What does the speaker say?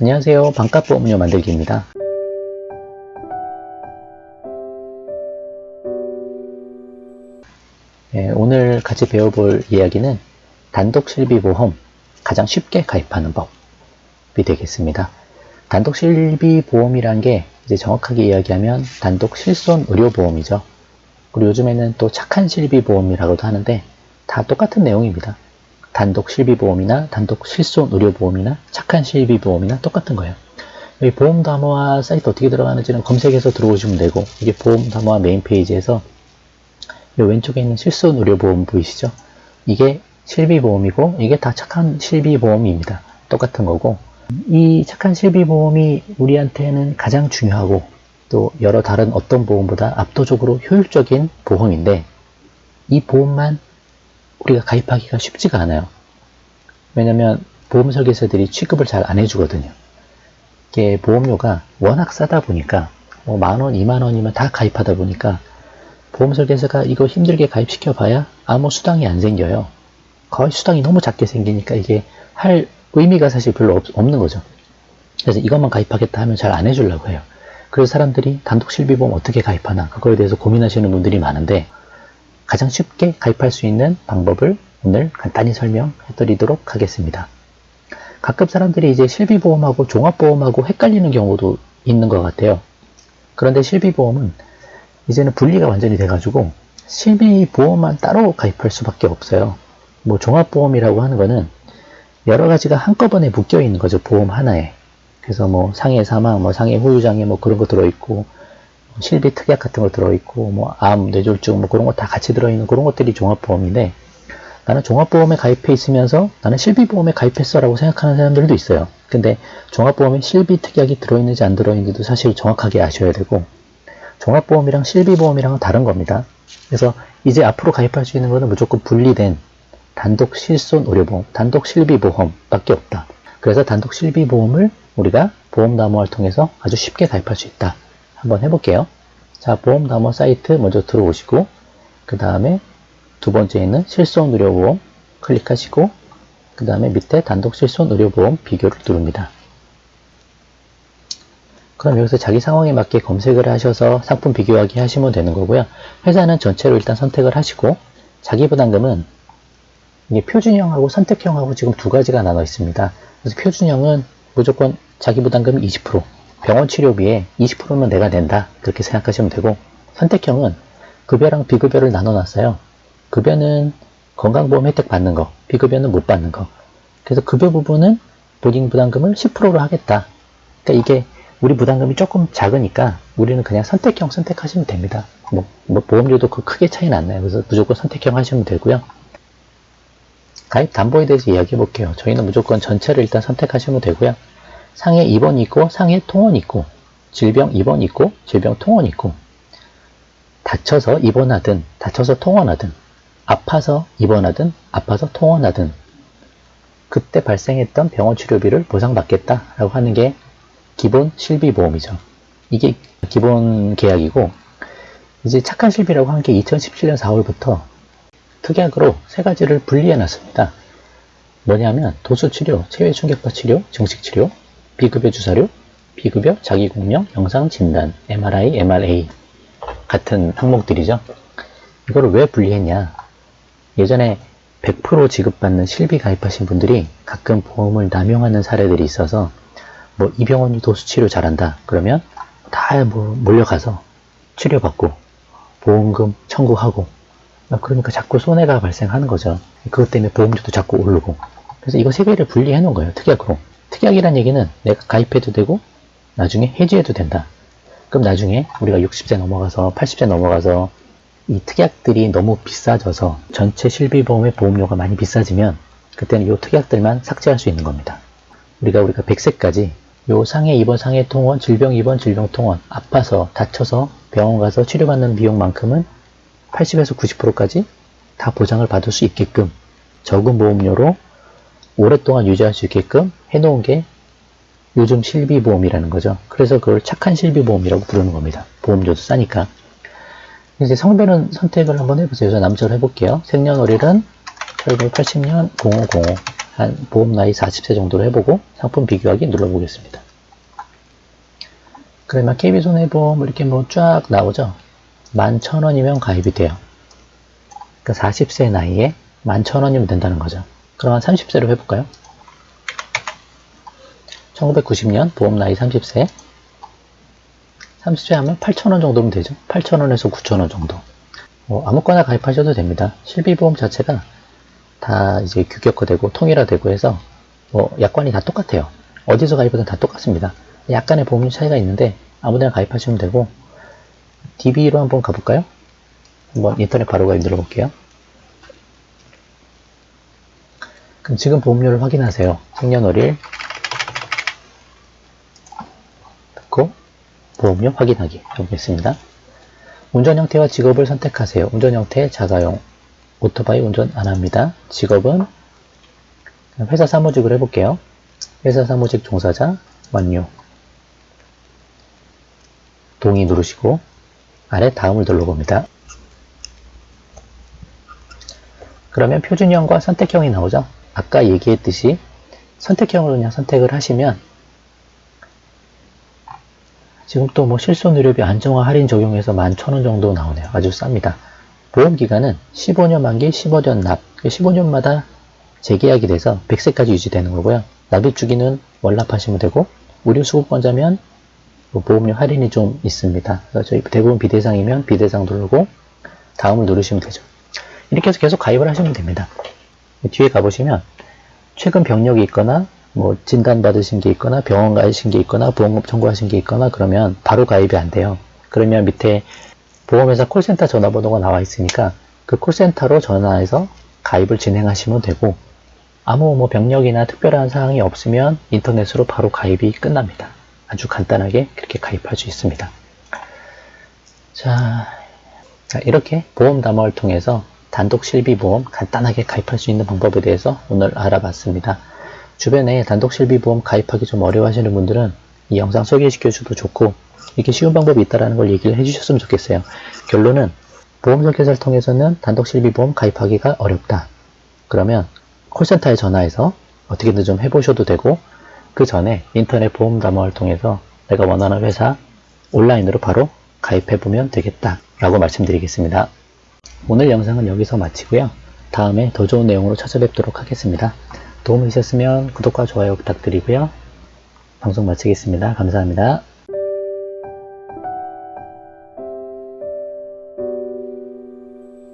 안녕하세요. 반값 보험료 만들기입니다. 예, 오늘 같이 배워볼 이야기는 단독 실비보험 가장 쉽게 가입하는 법이 되겠습니다. 단독 실비보험이란 게 이제 정확하게 이야기하면 단독 실손 의료보험이죠. 그리고 요즘에는 또 착한 실비보험이라고도 하는데 다 똑같은 내용입니다. 단독 실비보험이나 단독 실손 의료보험이나 착한 실비보험이나 똑같은 거예요. 여기 보험 담화 사이트 어떻게 들어가는지는 검색해서 들어오시면 되고 이게 보험 담화 메인 페이지에서 이 왼쪽에 있는 실손 의료보험 보이시죠? 이게 실비보험이고 이게 다 착한 실비보험입니다. 똑같은 거고 이 착한 실비보험이 우리한테는 가장 중요하고 또 여러 다른 어떤 보험보다 압도적으로 효율적인 보험인데 이 보험만 우리가 가입하기가 쉽지가 않아요. 왜냐면 보험 설계사들이 취급을 잘 안 해주거든요. 이게 보험료가 워낙 싸다 보니까 뭐 만원, 이만원이면 다 가입하다 보니까 보험 설계사가 이거 힘들게 가입시켜 봐야 아무 수당이 안 생겨요. 거의 수당이 너무 작게 생기니까 이게 할 의미가 사실 별로 없, 는 거죠. 그래서 이것만 가입하겠다 하면 잘 안 해주려고 해요. 그래서 사람들이 단독 실비보험 어떻게 가입하나 그거에 대해서 고민하시는 분들이 많은데 가장 쉽게 가입할 수 있는 방법을 오늘 간단히 설명해 드리도록 하겠습니다. 가끔 사람들이 이제 실비보험하고 종합보험하고 헷갈리는 경우도 있는 것 같아요. 그런데 실비보험은 이제는 분리가 완전히 돼가지고 실비보험만 따로 가입할 수밖에 없어요. 뭐 종합보험이라고 하는 거는 여러 가지가 한꺼번에 묶여 있는 거죠. 보험 하나에. 그래서 뭐 상해 사망, 뭐 상해 후유장애 뭐 그런 거 들어있고 실비 특약 같은 거 들어있고 뭐 암, 뇌졸중 뭐 그런 거 다 같이 들어있는 그런 것들이 종합보험인데 나는 종합보험에 가입해 있으면서 나는 실비보험에 가입했어라고 생각하는 사람들도 있어요. 근데 종합보험에 실비 특약이 들어있는지 안 들어있는지도 사실 정확하게 아셔야 되고 종합보험이랑 실비보험이랑은 다른 겁니다. 그래서 이제 앞으로 가입할 수 있는 것은 무조건 분리된 단독 실손 의료보험, 단독 실비보험밖에 없다. 그래서 단독 실비보험을 우리가 보험담화를 통해서 아주 쉽게 가입할 수 있다. 한번 해볼게요. 자, 보험담화 사이트 먼저 들어오시고 그 다음에 두 번째 있는 실손 의료보험 클릭하시고 그 다음에 밑에 단독 실손 의료보험 비교를 누릅니다. 그럼 여기서 자기 상황에 맞게 검색을 하셔서 상품 비교하기 하시면 되는 거고요. 회사는 전체로 일단 선택을 하시고 자기 부담금은 이게 표준형하고 선택형하고 지금 두 가지가 나눠 있습니다. 그래서 표준형은 무조건 자기 부담금 20%, 병원 치료비에 20%는 내가 낸다. 그렇게 생각하시면 되고 선택형은 급여랑 비급여를 나눠 놨어요. 급여는 건강보험 혜택 받는 거, 비급여는 못 받는 거. 그래서 급여 부분은 본인 부담금을 10%로 하겠다. 그러니까 이게 우리 부담금이 조금 작으니까 우리는 그냥 선택형 선택하시면 됩니다. 뭐, 뭐 보험료도 그 크게 차이는 안 나요. 그래서 무조건 선택형 하시면 되고요. 가입 담보에 대해서 이야기해 볼게요. 저희는 무조건 전체를 일단 선택하시면 되고요. 상해 입원 있고 상해 통원 있고 질병 입원 있고 질병 통원 있고 다쳐서 입원하든 다쳐서 통원하든 아파서 입원하든 아파서 통원하든 그때 발생했던 병원 치료비를 보상받겠다라고 하는 게 기본 실비보험이죠. 이게 기본 계약이고 이제 착한 실비라고 한게 2017년 4월부터 특약으로 세 가지를 분리해 놨습니다. 뭐냐면 도수치료, 체외충격파 치료, 증식치료, 비급여 주사료, 비급여 자기공명, 영상 진단, MRI, MRA 같은 항목들이죠. 이거를 왜 분리했냐? 예전에 100% 지급받는 실비 가입하신 분들이 가끔 보험을 남용하는 사례들이 있어서 뭐 이 병원이 도수치료 잘한다 그러면 다 뭐 몰려가서 치료받고 보험금 청구하고 그러니까 자꾸 손해가 발생하는 거죠. 그것 때문에 보험료도 자꾸 오르고 그래서 이거 세 개를 분리해 놓은 거예요. 특약으로. 특약이란 얘기는 내가 가입해도 되고 나중에 해지해도 된다. 그럼 나중에 우리가 60세 넘어가서 80세 넘어가서 이 특약들이 너무 비싸져서 전체 실비보험의 보험료가 많이 비싸지면 그때는 이 특약들만 삭제할 수 있는 겁니다. 우리가 우리가 100세까지 요 상해 입원, 상해 통원, 질병 입원, 질병 통원, 아파서 다쳐서 병원 가서 치료받는 비용만큼은 80에서 90%까지 다 보장을 받을 수 있게끔 적은 보험료로 오랫동안 유지할 수 있게끔 해놓은 게 요즘 실비보험이라는 거죠. 그래서 그걸 착한 실비보험이라고 부르는 겁니다. 보험료도 싸니까. 이제 성별은 선택을 한번 해보세요. 저 남자로 해볼게요. 생년월일은 1980년 0505 한 보험 나이 40세 정도로 해보고 상품 비교하기 눌러보겠습니다. 그러면 KB손해보험 이렇게 뭐 쫙 나오죠? 11,000원이면 가입이 돼요. 그러니까 40세 나이에 11,000원이면 된다는 거죠. 그럼 한 30세로 해볼까요? 1990년 보험 나이 30세 30세 하면 8,000원 정도면 되죠. 8,000원에서 9,000원 정도. 뭐 아무거나 가입하셔도 됩니다. 실비보험 자체가 다 이제 규격화되고 통일화되고 해서 뭐 약관이 다 똑같아요. 어디서 가입하든 다 똑같습니다. 약간의 보험료 차이가 있는데 아무데나 가입하시면 되고 DB로 한번 가볼까요? 한번 인터넷 바로 가입 눌러볼게요. 그럼 지금 보험료를 확인하세요. 생년월일 듣고 보험료 확인하기 해보겠습니다. 운전 형태와 직업을 선택하세요. 운전 형태 자가용 오토바이 운전 안 합니다. 직업은 회사 사무직을 해볼게요. 회사 사무직 종사자 완료 동의 누르시고 아래 다음을 눌러봅니다. 그러면 표준형과 선택형이 나오죠. 아까 얘기했듯이 선택형으로 그냥 선택을 하시면 지금 또 뭐 실손의료비 안정화 할인 적용해서 11,000원 정도 나오네요. 아주 쌉니다. 보험기간은 15년 만기 15년 납 15년마다 재계약이 돼서 100세까지 유지되는 거고요. 납입 주기는 월납하시면 되고 무료 수급권자면 뭐 보험료 할인이 좀 있습니다. 그래서 저희 대부분 비대상이면 비대상 누르고 다음을 누르시면 되죠. 이렇게 해서 계속 가입을 하시면 됩니다. 뒤에 가보시면 최근 병력이 있거나 뭐 진단 받으신 게 있거나 병원 가신 게 있거나 보험금 청구하신 게 있거나 그러면 바로 가입이 안 돼요. 그러면 밑에 보험회사 콜센터 전화번호가 나와 있으니까 그 콜센터로 전화해서 가입을 진행하시면 되고 아무 뭐 병력이나 특별한 사항이 없으면 인터넷으로 바로 가입이 끝납니다. 아주 간단하게 그렇게 가입할 수 있습니다. 자, 자, 이렇게 보험 담화를 통해서 단독 실비보험 간단하게 가입할 수 있는 방법에 대해서 오늘 알아봤습니다. 주변에 단독 실비보험 가입하기 좀 어려워하시는 분들은 이 영상 소개시켜 줘도 좋고 이렇게 쉬운 방법이 있다는 걸 얘기를 해주셨으면 좋겠어요. 결론은 보험 설계사를 통해서는 단독 실비보험 가입하기가 어렵다. 그러면 콜센터에 전화해서 어떻게든 좀 해보셔도 되고 그 전에 인터넷 보험 담화를 통해서 내가 원하는 회사 온라인으로 바로 가입해보면 되겠다 라고 말씀드리겠습니다. 오늘 영상은 여기서 마치고요. 다음에 더 좋은 내용으로 찾아뵙도록 하겠습니다. 도움이 있었으면 구독과 좋아요 부탁드리고요. 방송 마치겠습니다. 감사합니다.